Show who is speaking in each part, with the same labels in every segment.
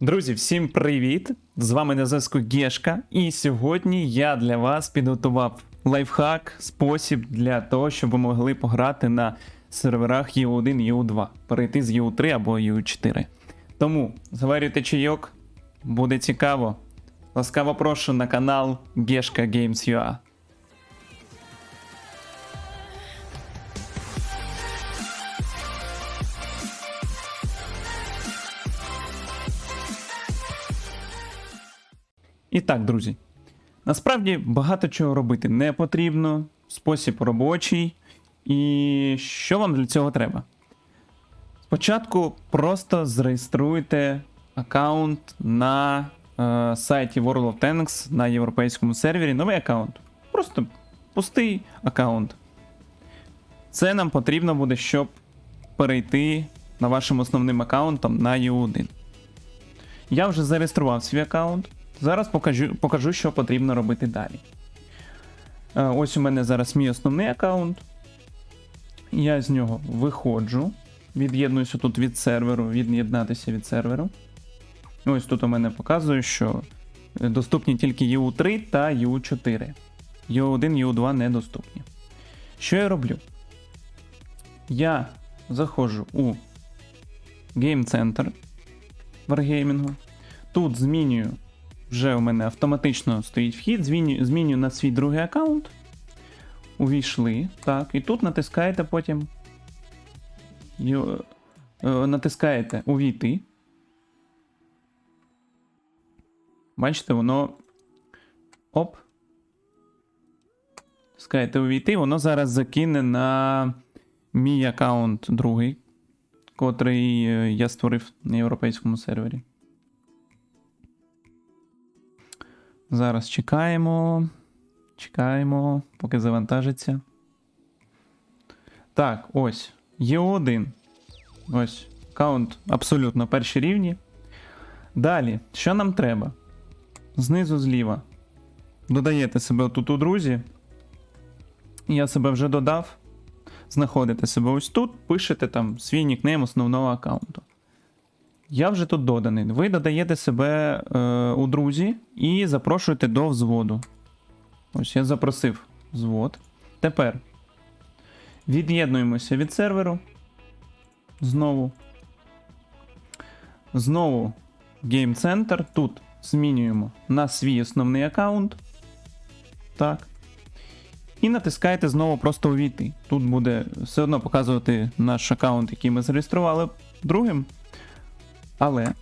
Speaker 1: Друзі, всім привіт! З вами на зв'язку Гешка, і сьогодні я для вас підготував лайфхак, спосіб для того, щоб ви могли пограти на серверах EU1, EU2, перейти з EU3 або EU4. Тому заварюйте чайок, буде цікаво. Ласкаво прошу на канал Гешка Games І так, друзі. Насправді багато чого робити не потрібно, спосіб робочий. І що вам для цього треба? Спочатку просто зареєструйте аккаунт на е, сайті World of Tanks на європейському сервері. Новий аккаунт. Просто пустий аккаунт. Це нам потрібно буде, щоб перейти на вашим основним аккаунтом на U1. Я вже зареєстрував свій аккаунт. Зараз покажу, покажу, що потрібно робити далі. Е, Ось у мене зараз мій основний аккаунт. Я з нього виходжу. Від'єднуюся тут від серверу, від'єднатися від серверу. Ось тут у мене показує, що доступні тільки EU3 та EU4. EU1, EU2 недоступні. Що я роблю? Я заходжу у Game Center Wargaming. Тут змінюю вже у мене автоматично стоїть вхід, змінюю на свій другий аккаунт. Увійшли. Так, і тут натискаєте потім. Ю- е, натискаєте увійти. Бачите, воно. Оп. Натискаєте увійти, воно зараз закине на мій аккаунт другий, котрий е, я створив на європейському сервері. Зараз чекаємо. Чекаємо, поки завантажиться. Так, ось. Є один. Ось. Аккаунт абсолютно перші рівні. Далі, що нам треба? Знизу зліва. Додаєте себе тут у друзі. Я себе вже додав. Знаходите себе ось тут, пишете там свій нікнейм основного аккаунту. Я вже тут доданий. Ви додаєте себе е, у друзі і запрошуєте до взводу. Ось я запросив взвод. Тепер від'єднуємося від серверу. Знову. Знову Game Center. Тут змінюємо на свій основний аккаунт. Так. І натискаєте знову просто увійти. Тут буде все одно показувати наш аккаунт, який ми зареєстрували другим. Але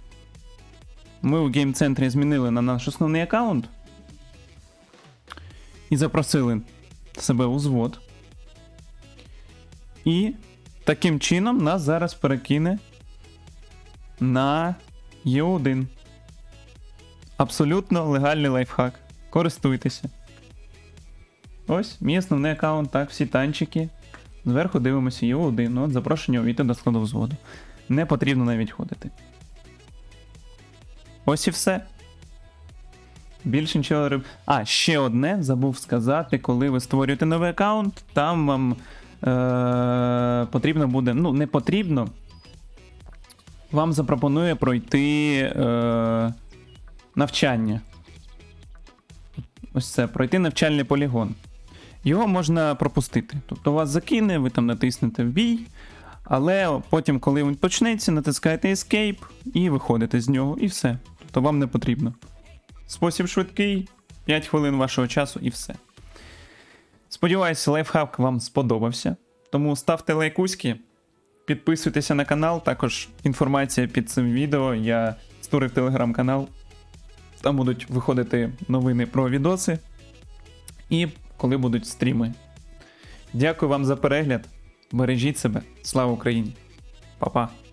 Speaker 1: ми у гейм-центрі змінили на наш основний аккаунт і запросили себе у звод. І таким чином нас зараз перекине на Є1. Абсолютно легальний лайфхак. Користуйтеся. Ось мій основний аккаунт, так, всі танчики. Зверху дивимося Є1. От запрошення увійти до складу взводу. Не потрібно навіть ходити. Ось і все. Більше нічого. А, ще одне забув сказати, коли ви створюєте новий аккаунт, там вам е- потрібно буде. Ну, не потрібно. Вам запропонує пройти е- навчання. Ось це, пройти навчальний полігон. Його можна пропустити. Тобто вас закине, ви там натиснете в бій. Але потім, коли він почнеться, натискаєте Escape і виходите з нього, і все. Тобто вам не потрібно. Спосіб швидкий, 5 хвилин вашого часу і все. Сподіваюся, лайфхак вам сподобався. Тому ставте лайкуськи, підписуйтеся на канал, також інформація під цим відео. Я створив телеграм-канал. Там будуть виходити новини про відоси. І коли будуть стріми. Дякую вам за перегляд. Бережіть себе. Слава Україні! Па-па!